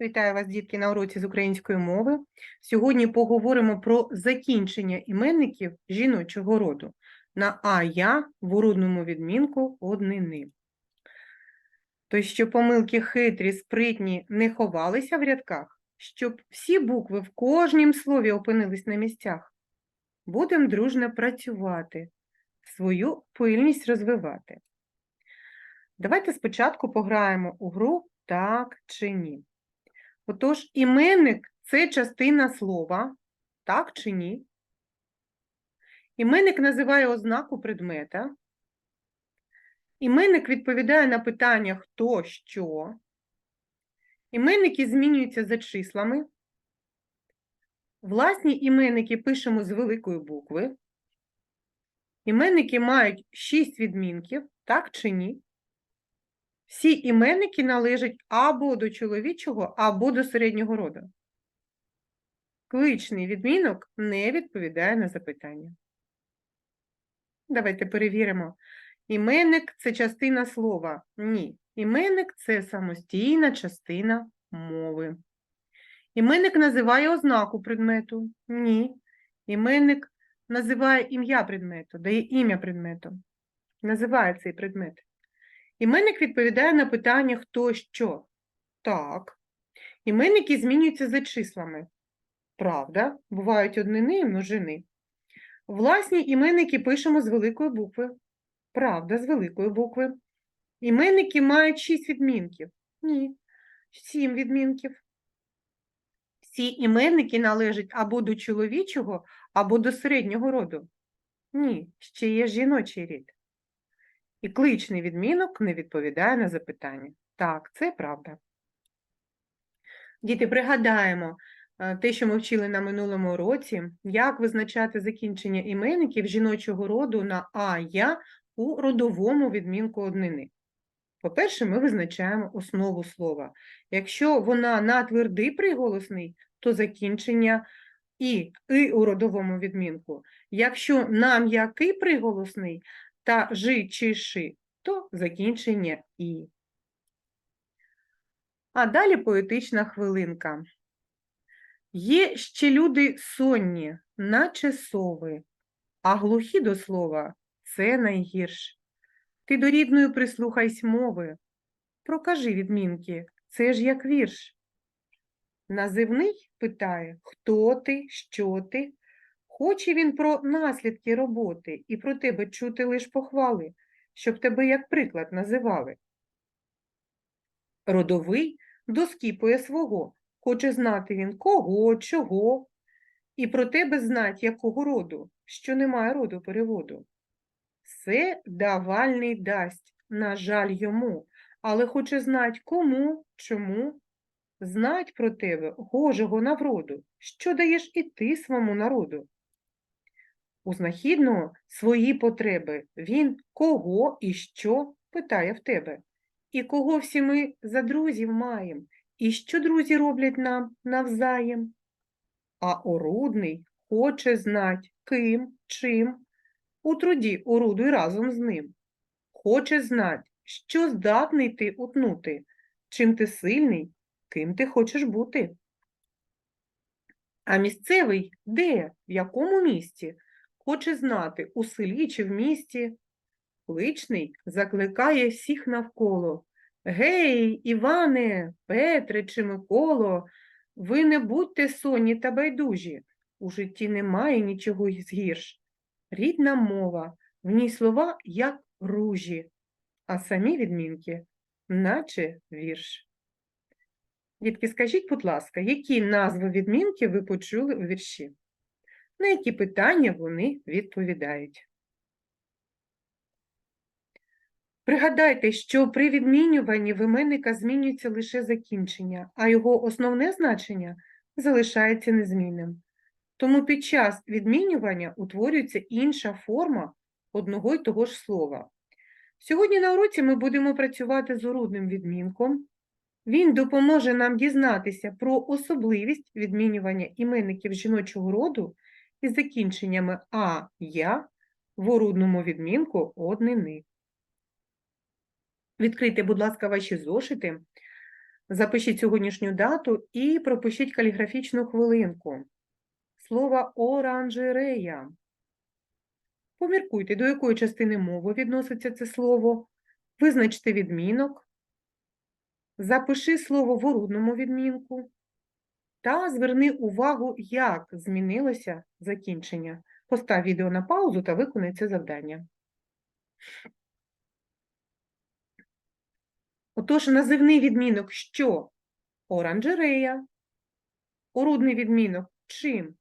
Вітаю вас, дітки, на уроці з української мови. Сьогодні поговоримо про закінчення іменників жіночого роду на а я в уродному відмінку однини. То, що помилки хитрі, спритні не ховалися в рядках, щоб всі букви в кожнім слові опинились на місцях. Будемо дружно працювати, свою пильність розвивати. Давайте спочатку пограємо у гру так чи ні. Отож, іменник це частина слова, так чи ні? Іменник називає ознаку предмета. Іменник відповідає на питання хто, що. Іменники змінюються за числами. Власні іменники пишемо з великої букви. Іменники мають 6 відмінків, так чи ні? Всі іменники належать або до чоловічого, або до середнього роду. Кличний відмінок не відповідає на запитання. Давайте перевіримо. Іменник це частина слова. Ні. Іменник це самостійна частина мови. Іменник називає ознаку предмету. Ні. Іменник називає ім'я предмету, дає ім'я предмету. Називає цей предмет. Іменник відповідає на питання хто що. Так. Іменники змінюються за числами. Правда, бувають однини і множини. Власні іменники пишемо з великої букви. Правда, з великої букви. Іменники мають 6 відмінків. Ні, 7 відмінків. Всі іменники належать або до чоловічого, або до середнього роду. Ні, ще є жіночий рід. І кличний відмінок не відповідає на запитання. Так, це правда. Діти, пригадаємо е, те, що ми вчили на минулому уроці, як визначати закінчення іменників жіночого роду на а, я у родовому відмінку однини. По-перше, ми визначаємо основу слова. Якщо вона на твердий приголосний, то закінчення і, і у родовому відмінку. Якщо на м'який приголосний, та жи чи ши, то закінчення і. А далі поетична хвилинка. Є ще люди сонні, наче сови, а глухі до слова це найгірш. Ти до рідної прислухайсь мови. Прокажи відмінки, це ж як вірш. Називний питає, хто ти, що ти, Хоче він про наслідки роботи і про тебе чути лиш похвали, щоб тебе як приклад називали. Родовий доскіпує свого, хоче знати він кого, чого, і про тебе знать якого роду, що немає роду переводу. Все давальний дасть, на жаль, йому, але хоче знать кому, чому, знать про тебе гожого навроду, що даєш і ти своєму народу. У знахідного свої потреби. Він кого і що питає в тебе. І кого всі ми за друзів маєм, і що друзі роблять нам навзаєм. А орудний хоче знать, ким, чим. У труді орудуй разом з ним. Хоче знать, що здатний ти утнути, чим ти сильний, ким ти хочеш бути. А місцевий де, в якому місті? Хоче знати, у селі чи в місті. Кличний закликає всіх навколо. Гей, Іване, Петре чи Миколо, ви не будьте сонні та байдужі. У житті немає нічого згірш. Рідна мова, в ній слова, як ружі, а самі відмінки, наче вірш. Дітки, скажіть, будь ласка, які назви відмінки ви почули у вірші? На які питання вони відповідають. Пригадайте, що при відмінюванні в іменника змінюється лише закінчення, а його основне значення залишається незмінним. Тому під час відмінювання утворюється інша форма одного й того ж слова. Сьогодні на уроці ми будемо працювати з орудним відмінком. Він допоможе нам дізнатися про особливість відмінювання іменників жіночого роду із закінченнями а я в орудному відмінку однини. Відкрийте, будь ласка, ваші зошити. Запишіть сьогоднішню дату і пропишіть каліграфічну хвилинку. Слово оранжерея. Поміркуйте, до якої частини мови відноситься це слово. Визначте відмінок. Запиши слово в орудному відмінку. Та зверни увагу, як змінилося закінчення. Постав відео на паузу та виконай це завдання. Отож, називний відмінок що? Оранжерея. Орудний відмінок чим?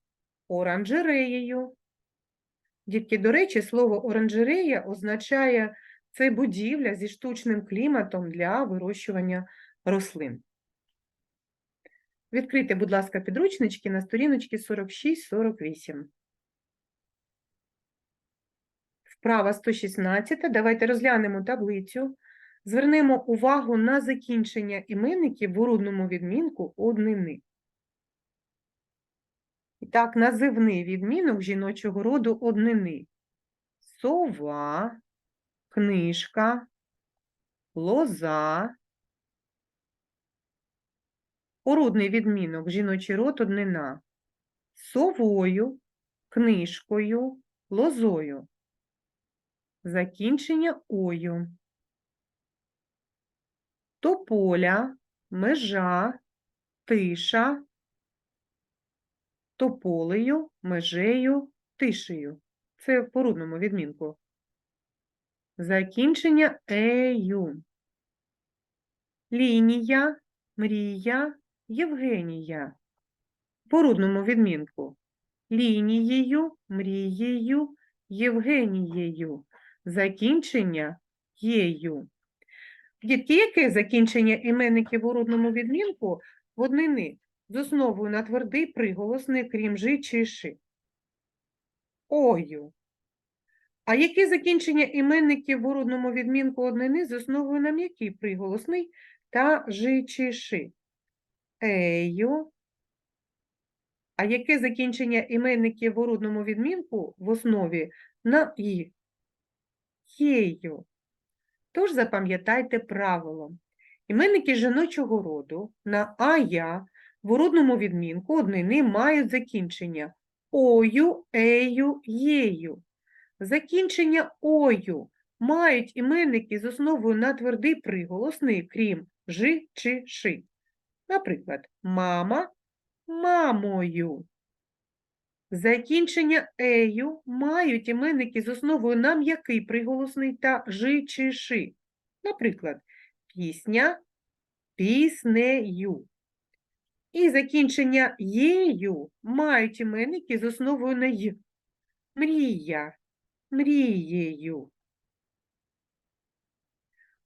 Оранжереєю. Дітки, до речі, слово оранжерея означає це будівля зі штучним кліматом для вирощування рослин. Відкрийте, будь ласка, підручнички на сторіночки 46-48. Вправа 116. Давайте розглянемо таблицю. Звернемо увагу на закінчення іменників в орудному відмінку однини. І так, називний відмінок жіночого роду однини. Сова, книжка, лоза. Орудний відмінок жіночий род однина. Совою, книжкою, лозою. Закінчення ою. Тополя, межа, тиша, тополею, межею, тишею. Це в порудному відмінку. Закінчення ею. Лінія, мрія, Євгенія. В порудному відмінку. Лінією, мрією, Євгенією. Закінчення єю. Дітки, яке закінчення іменників в уродному відмінку в однини з основою на твердий приголосний, крім жи чи ши? Ою. А яке закінчення іменників в уродному відмінку однини з основою на м'який приголосний та жи чи ши? Ею. А яке закінчення іменників в орудному відмінку в основі на і? Єю. Тож запам'ятайте правило. Іменники жіночого роду на а-я в орудному відмінку однини мають закінчення ою, ею, єю. Закінчення ою мають іменники з основою на твердий приголосний, крім жи чи ши. Наприклад, мама мамою. Закінчення ею мають іменники з основою на м'який приголосний та жи чи ши. Наприклад, пісня піснею. І закінчення єю мають іменники з основою на й. Мрія, мрією.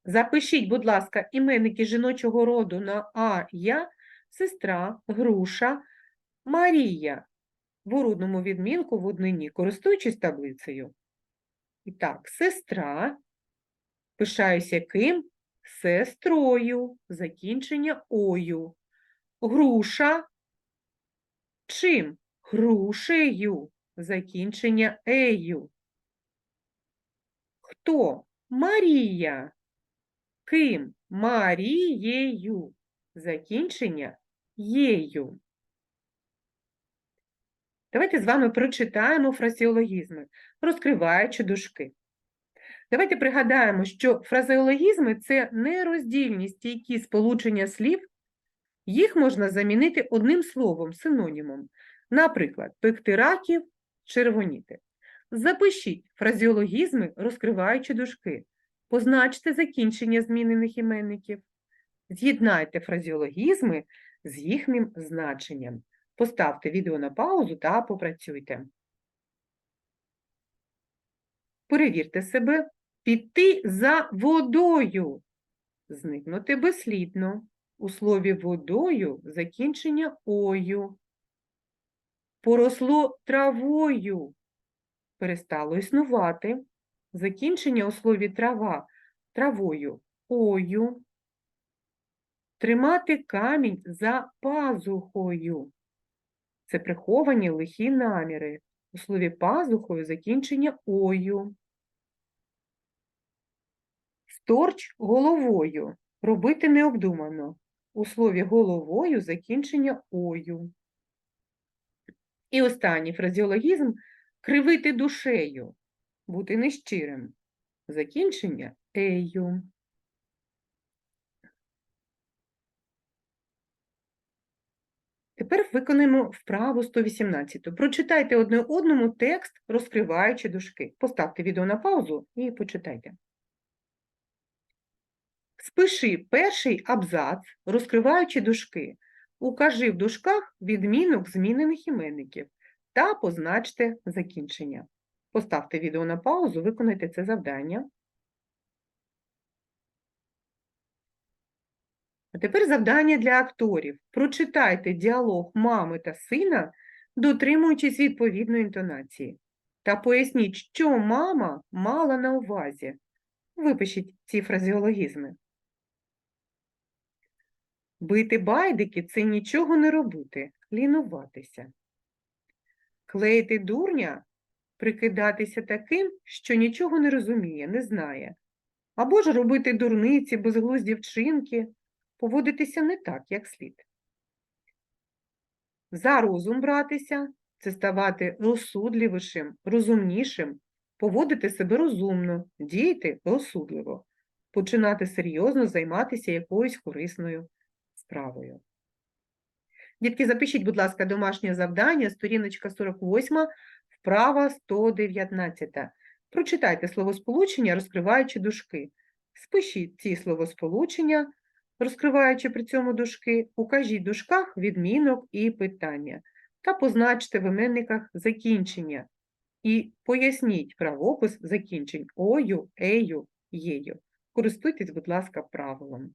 Запишіть, будь ласка, іменники жіночого роду на А, Я, сестра, груша, Марія в урудному відмінку в однині, користуючись таблицею. І так, сестра, пишаюся ким? Сестрою, закінчення ою. Груша, чим? Грушею, закінчення ею. Хто? Марія. Ким? Марією. Закінчення єю. Давайте з вами прочитаємо фразеологізми, розкриваючи дужки. Давайте пригадаємо, що фразеологізми це нероздільні стійкі сполучення слів, їх можна замінити одним словом, синонімом. Наприклад, пекти раків, червоніти. Запишіть фразеологізми, розкриваючи дужки. Позначте закінчення змінених іменників. З'єднайте фразеологізми з їхнім значенням. Поставте відео на паузу та попрацюйте. Перевірте себе. Піти за водою. Зникнути безслідно. У слові водою закінчення ою. Поросло травою. Перестало існувати. Закінчення у слові трава травою ою. Тримати камінь за пазухою. Це приховані лихі наміри. У слові пазухою закінчення ою. Сторч головою. Робити необдумано. у слові головою закінчення ою. І останній фразеологізм кривити душею, бути нещирим. Закінчення ею. Тепер виконаємо вправу 118. Прочитайте одне одному текст, розкриваючи дужки. Поставте відео на паузу і почитайте. Спиши перший абзац, розкриваючи дужки. Укажи в дужках відмінок змінених іменників та позначте закінчення. Поставте відео на паузу, виконайте це завдання. А тепер завдання для акторів. Прочитайте діалог мами та сина, дотримуючись відповідної інтонації. Та поясніть, що мама мала на увазі. Випишіть ці фразеологізми. Бити байдики – це нічого не робити, лінуватися. Клеїти дурня – прикидатися таким, що нічого не розуміє, не знає. Або ж робити дурниці, безглузді вчинки, поводитися не так, як слід. За розум братися – це ставати розсудливішим, розумнішим, поводити себе розумно, діяти розсудливо, починати серйозно займатися якоюсь корисною справою. Дітки, запишіть, будь ласка, домашнє завдання, сторіночка 48, вправа 119. Прочитайте словосполучення, розкриваючи дужки. Спишіть ці словосполучення, розкриваючи при цьому дужки, укажіть дужках відмінок і питання та позначте в іменниках закінчення і поясніть правопис закінчень ою, ею, єю. Користуйтесь, будь ласка, правилом.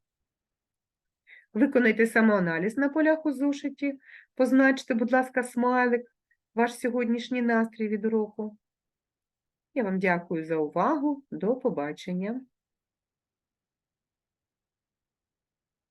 Виконайте самоаналіз на полях у зошиті, позначте, будь ласка, смайлик, ваш сьогоднішній настрій від уроку. Я вам дякую за увагу. До побачення.